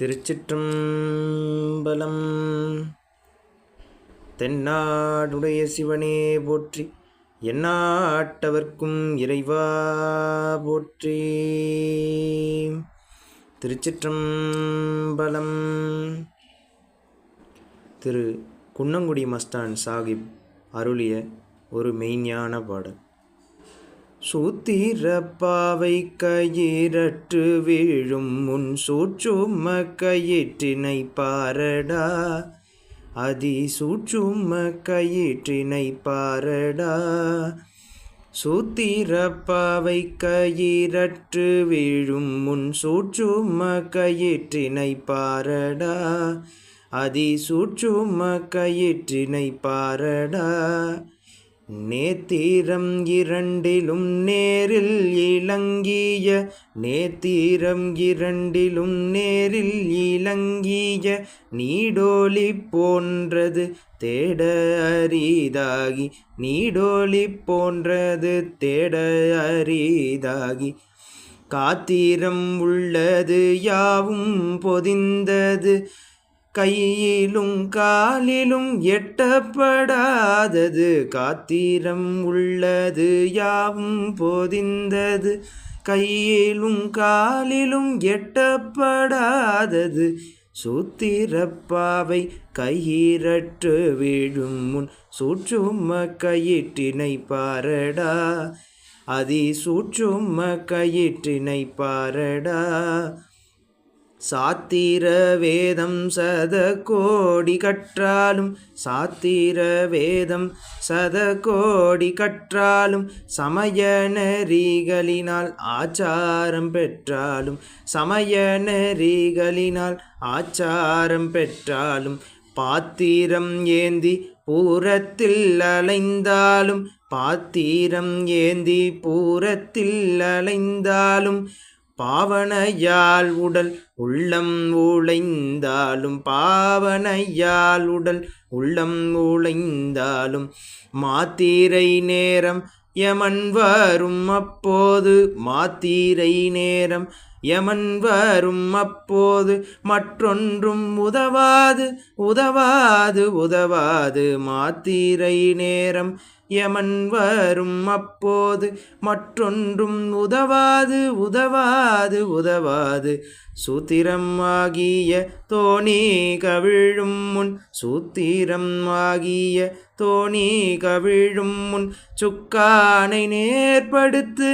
திருச்சிற்றம்பலம். தென்னாடுடைய சிவனே போற்றி எண்ணாட்டவர்க்கும் இறைவா போற்றி. திருச்சிற்றம்பலம். திரு குன்னங்குடி மஸ்தான் சாஹிப் அருளிய ஒரு மெய்ஞான பாடல். சூத்திரப்பாவை கயிறற்று வீழும் முன் சூற்றும கயிற்றினை பாரடா. அதி சூற்றும கயிற்றினை பாரடா. சூத்திரப்பாவை கயிறற்று வீழும் முன் சூற்றும கயிற்றினை பாரடா. அதி சூற்றும கயிற்றினை பாரடா. நேத்தீரம் இரண்டிலும் நேரில் இளங்கிய நேத்தீரம் இரண்டிலும் நேரில் இளங்கிய நீடோலி போன்றது தேட அரிதாகி நீடோலி போன்றது தேட அரிதாகி. காத்திரம் உள்ளது யாவும் பொதிந்தது கையிலும் காலிலும் எட்டப்படாதது. காத்திரம் உள்ளது யாவும் பொதிந்தது. கையிலும் காலிலும் எட்டப்படாதது. சூத்திரப்பாவை கையிரற்று விழும் முன் சூற்றும கயிற்றினை பாரடா. அதி சூற்றும கயிற்றினை பாரடா. சாத்திர வேதம் சத கோடி கற்றாலும் சாத்திர வேதம் சத கோடி கற்றாலும் சமய நெறிகளினால் ஆச்சாரம் பெற்றாலும் சமய நெறிகளினால் ஆச்சாரம் பெற்றாலும் பாத்திரம் ஏந்தி பூரத்தில் அலைந்தாலும் பாத்திரம் ஏந்தி பூரத்தில் அலைந்தாலும் பாவனையால் உடல் உள்ளம் உழைந்தாலும் பாவனையால் உடல் உள்ளம் உழைந்தாலும் மாத்திரை நேரம் யமன் வரும் அப்போது மாத்திரை நேரம் யமன் வரும் அப்போது மற்றொன்றும் உதவாது உதவாது உதவாது. மாத்திரை நேரம் யமன் வரும் அப்போது மற்றொன்றும் உதவாது உதவாது உதவாது. சூத்திரம் ஆகிய தோணி கவிழும் முன் சூத்திரம் ஆகிய தோணி கவிழும் முன் சுக்கானை நேர்படுத்து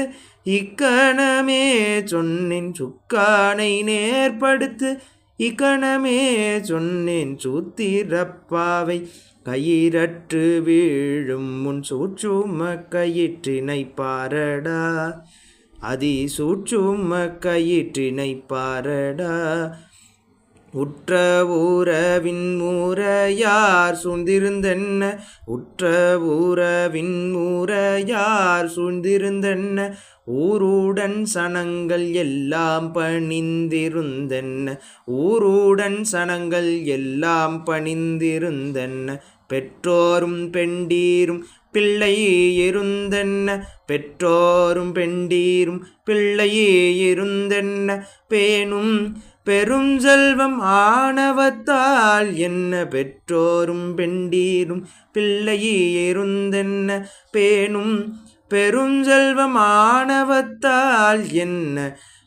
இக்கணமே சொன்னேன் சுக்கானை நேர்படுத்து இக்கணமே சொன்னேன் சூத்திரப்பாவை கயிறற்று வீழும் முன் சூற்றும கயிற்றினை பாரடா. அதி சூற்றும கயிற்றினை பாரடா. உற்ற ஊரவின் மூரையார் சூழ்ந்திருந்தென்ன? உற்ற ஊரவின் மூரையார் சூழ்ந்திருந்தென்ன? ஊருடன் சனங்கள் எல்லாம் பணிந்திருந்தென்ன? ஊருடன் சனங்கள் எல்லாம் பணிந்திருந்தென்ன? பெற்றோரும் பெண்டீரும் பிள்ளை இருந்தென்ன பெற்றோரும் பெண்டீரும் பிள்ளை இருந்தென்ன பேணும் பெரும் செல்வம் ஆணவத்தால் என்ன? பெற்றோரும் பெண்டீரும் பிள்ளை இருந்தென்ன பேணும் பெரும் செல்வம் ஆணவத்தால் என்ன?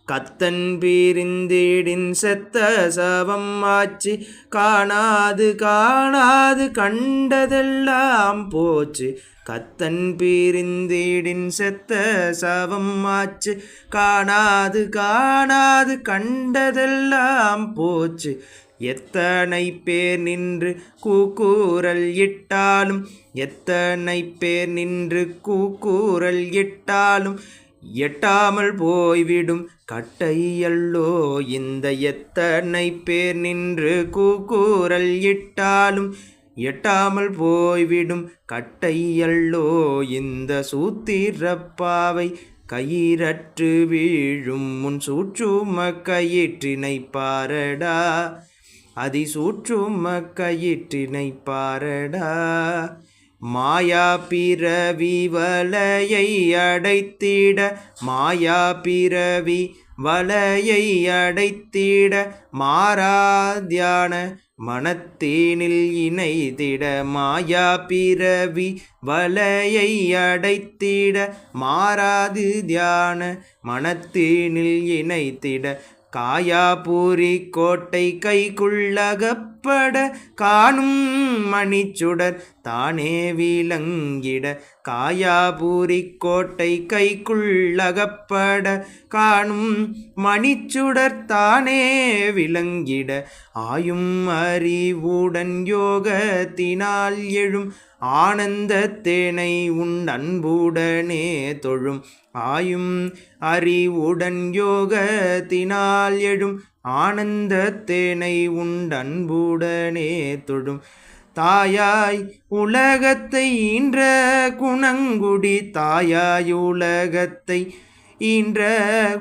கத்தன் பீரிந்தீடின் செத்த சவம் ஆச்சு. காணாது காணாது கண்டதெல்லாம் போச்சு. கத்தன் பீரிந்தீடின் செத்த சவம் ஆச்சு. காணாது காணாது கண்டதெல்லாம் போச்சு. எத்தனை பேர் நின்று கூக்கூரல் இட்டாலும் எத்தனை பேர் நின்று கூக்கூரல் இட்டாலும் எட்டாமல் போய்விடும். கட்டையல்லோ இந்த எத்தனை பேர் நின்று கூக்கூரல் இட்டாலும் எட்டாமல் போய்விடும். கட்டையல்லோ இந்த சூத்திரப்பாவை கயிறற்று வீழும். முன் சூற்றும கயிற்றினை பாரடா அதி சூற்றும கயிற்றினை பாரடா. மாயா பிறவி வலையை அடைத்திட மாயா பிறவி வலையை அடைத்திட மாறாதியான மனத்தேனில் இணைத்திட மாயா பிறவி வலையை அடைத்திட மாறாது தியான மனத்தேனில் இணைத்திட காயாபூரி கோட்டை கைக்குள்ளகப்பட காணும் மணிச்சுடர் தானே விளங்கிட. காயாபூரி கோட்டை கைக்குள்ளகப்பட காணும் மணிச்சுடர்த்தானே விளங்கிட ஆயும் அறிவுடன் யோகத்தினால் எழும் ஆனந்த தேனை உன் அன்புடனே தொழும். ஆயும் அறிவுடன் யோகத்தினால் எழும் ஆனந்த தேனை உண்டன்புடனே தொழும். தாயாய் உலகத்தை ஈன்ற குணங்குடி. தாயாய் உலகத்தை ஈன்ற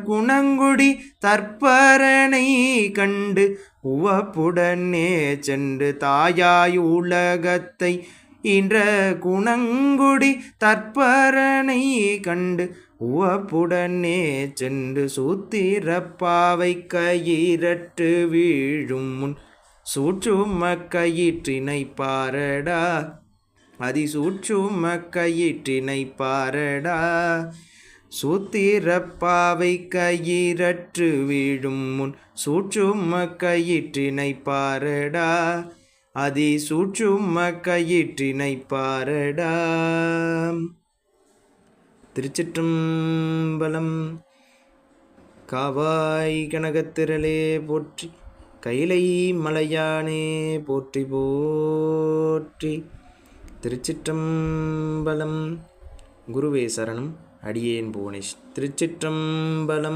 குணங்குடி. தற்பரனை கண்டு உவப்புடனே சென்று தாயாய் உலகத்தை ஈன்ற குணங்குடி. தற்பரனை கண்டு உவப்புடனே சென்று சூத்திரப்பாவை கயிறற்று வீழும் முன் சூற்றும கயிற்றினை பாரடா. அதிசூற்றும கயிற்றினை பாரடா. சூத்திரப்பாவை கயிறற்று வீழும் முன் சூற்றும கயிற்றினை பாரடா. அதி சூற்றும கயிற்றினை பாரடா. திருச்சிற்றம்பலம் காவாய் கனகத்திரளே போற்றி. கைலை மலையானே போற்றி போற்றி. திருச்சிற்றம்பலம். குருவே சரணம். அடியேன் புவனேஷ். திருச்சிற்றம்பலம்.